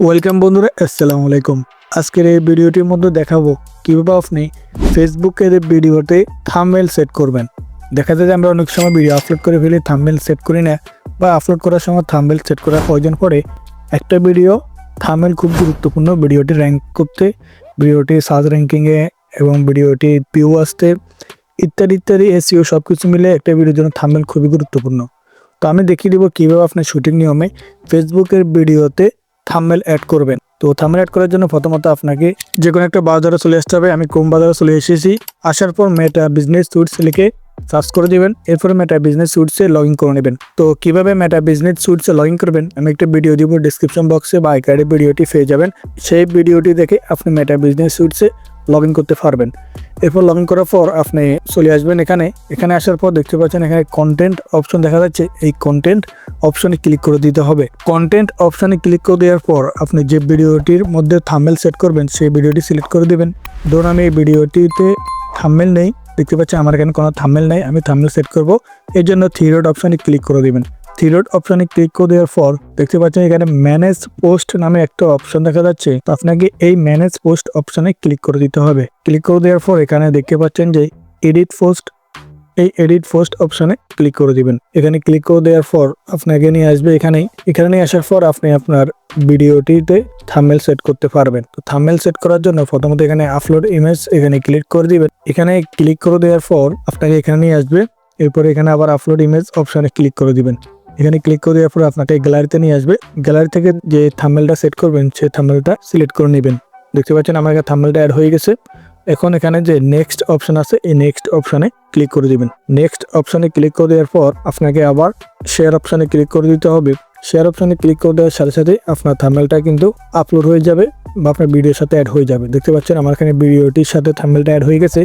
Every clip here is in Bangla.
ওয়েলকাম বন্ধুরা, আসসালামু আলাইকুম। আজকের এই ভিডিওটির মধ্যে দেখাবো কীভাবে আপনি ফেসবুকের ভিডিওতে থাম্বনেল সেট করবেন। দেখা যায় যে আমরা অনেক সময় ভিডিও আপলোড করে ফেলি থাম্বনেল সেট করি না বা আপলোড করার সময় থাম্বনেল সেট করার প্রয়োজন পড়ে। একটা ভিডিও থাম্বনেল খুব গুরুত্বপূর্ণ ভিডিওটি র্যাঙ্ক করতে ভিডিওটি সার্চ র্যাঙ্কিংয়ে এবং ভিডিওটি ভিউ আসতে, ইত্যাদি ইত্যাদি এসিও সব কিছু মিলে একটা ভিডিওর জন্য থাম্বনেল খুবই গুরুত্বপূর্ণ। তো আমি দেখিয়ে দেবো কীভাবে আপনার শুটিং নিয়মে ফেসবুকের ভিডিওতে থাম্বনেল অ্যাড করবেন। তো থামমেল অ্যাড করার জন্য প্রথমত আপনাকে যে কোনো একটা বাজারে চলে আসতে হবে। আমি কোম বাজারে চলে এসেছি। আসার পর মেটা বিজনেস সুইটস লিখে সার্চ করে দেবেন। এরপর মেটা বিজনেস সুইটসে লগ ইন করে নেবেন। তো কীভাবে মেটা বিজনেস সুইটসে লগ ইন করবেন? আমি একটা ভিডিও দিব ডিসক্রিপশন বক্সে বা আইকার্ডে ভিডিওটি পেয়ে যাবেন। সেই ভিডিওটি দেখে আপনি মেটা বিজনেস সুইটসে লগ ইন করতে পারবেন। এরপর লগ ইন করার পর আপনি চলে আসবেন এখানে। এখানে আসার পর দেখতে পাচ্ছেন এখানে কন্টেন্ট অপশন দেখা যাচ্ছে। এই কন্টেন্ট অপশনে ক্লিক করে দিতে হবে। কন্টেন্ট অপশনে ক্লিক করে দেওয়ার পর আপনি যে ভিডিওটির মধ্যে থাম্বেল সেট করবেন, সেই ভিডিওটি সিলেক্ট করে দেবেন। ধরুন আমি এই ভিডিওটিতে থাম্বেল নেই। দেখতে পাচ্ছি আমার এখানে কোনো থাম্বেল নেই। আমি থাম্বেল সেট করব। এর জন্য থিরোড অপশনে ক্লিক করে দিবেন। থিরোড অপশনে ক্লিক করে দেওয়ার পর দেখতে পাচ্ছেন এখানে ম্যানেজ পোস্ট নামে একটা অপশন দেখা যাচ্ছে। তো আপনাকে এই ম্যানেজ পোস্ট অপশনে ক্লিক করে দিতে হবে। ক্লিক করে দেওয়ার পর এখানে দেখতে পাচ্ছেন যে এডিট পোস্ট এই এডিট পোস্ট অপশনে ক্লিক করে দিবেন। এখানে ক্লিক করে দেওয়ার পর আপনাকে নিয়ে আসবে এখানেই। এখানে নিয়ে আসার পর আপনি আপনার ভিডিওটিতে থাম্বনেল সেট করতে পারবেন। তো থাম্বনেল সেট করার জন্য প্রথমত এখানে আপলোড ইমেজ এখানে ক্লিক করে দিবেন। এখানে ক্লিক করে দেওয়ার পর আপনাকে এখানে নিয়ে আসবে। এরপর এখানে আবার আপলোড ইমেজ অপশনে ক্লিক করে দিবেন। এখানে ক্লিক করে দেওয়ার পর আপনাকে গ্যালারিতে নিয়ে আসবে। গ্যালারি থেকে যে থাম্বনেলটা সেট করবেন সেই থাম্বনেলটা সিলেক্ট করে নেবেন। দেখতে পাচ্ছেন আমার এখানে থাম্বনেলটা অ্যাড হয়ে গেছে। এখন এখানে যে নেক্সট অপশন আছে, এই নেক্সট অপশনে ক্লিক করে দিবেন। নেক্সট অপশনে ক্লিক করে দেওয়ার পর আপনাকে আবার শেয়ার অপশনে ক্লিক করে দিতে হবে। শেয়ার অপশনে ক্লিক করে দেওয়ার সাথে সাথে আপনার থাম্বনেলটা কিন্তু আপলোড হয়ে যাবে বা আপনার ভিডিওর সাথে অ্যাড হয়ে যাবে। দেখতে পাচ্ছেন আমার এখানে ভিডিওটির সাথে থাম্বনেলটা অ্যাড হয়ে গেছে।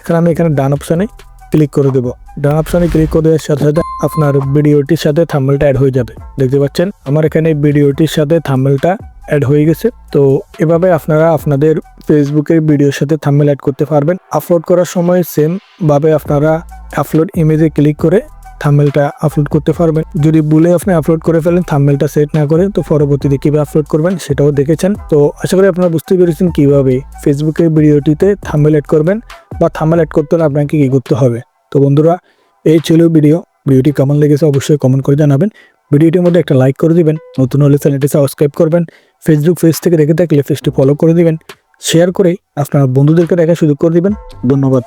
এখানে আমি এখানে ডান অপশনে ক্লিক করে দেবো। ডান অপশনে ক্লিক করে দেওয়ার সাথে সাথে আপনার ভিডিওটির সাথে থাম্বেলটা অ্যাড হয়ে যাবে। দেখতে পাচ্ছেন? আমার এখানে ভিডিওটির সাথে থাম্বেলটা অ্যাড হয়ে গেছে। তো এভাবে আপনারা আপনাদের ফেসবুকের ভিডিওর সাথে থাম্বেল অ্যাড করতে পারবেন। আপলোড করার সময় সেমভাবে আপনারা আপলোড ইমেজে ক্লিক করে থাম্বনেলটা আপলোড করতে পারবেন। যদি ভুলে আপনি আপলোড করে ফেলেন থাম্বনেলটা সেট না করে, তো পরবর্তীতে কীভাবে আপলোড করবেন সেটাও দেখেছেন। তো আশা করি আপনারা বুঝতে পেরেছেন কীভাবে ফেসবুকের ভিডিওটিতে থাম্বনেল অ্যাড করবেন বা থাম্বনেল অ্যাড করতে হলে আপনাকে কী করতে হবে। তো বন্ধুরা, এই ছিল ভিডিও। ভিডিওটি কেমন লেগেছে অবশ্যই কমেন্ট করে জানাবেন। ভিডিওটির মধ্যে একটা লাইক করে দিবেন। নতুন হলে চ্যানেলটি সাবস্ক্রাইব করবেন। ফেসবুক পেজ থেকে দেখে থাকলে পেজটি ফলো করে দিবেন। শেয়ার করে আপনার বন্ধুদেরকে দেখার সুযোগ করে দিবেন। ধন্যবাদ।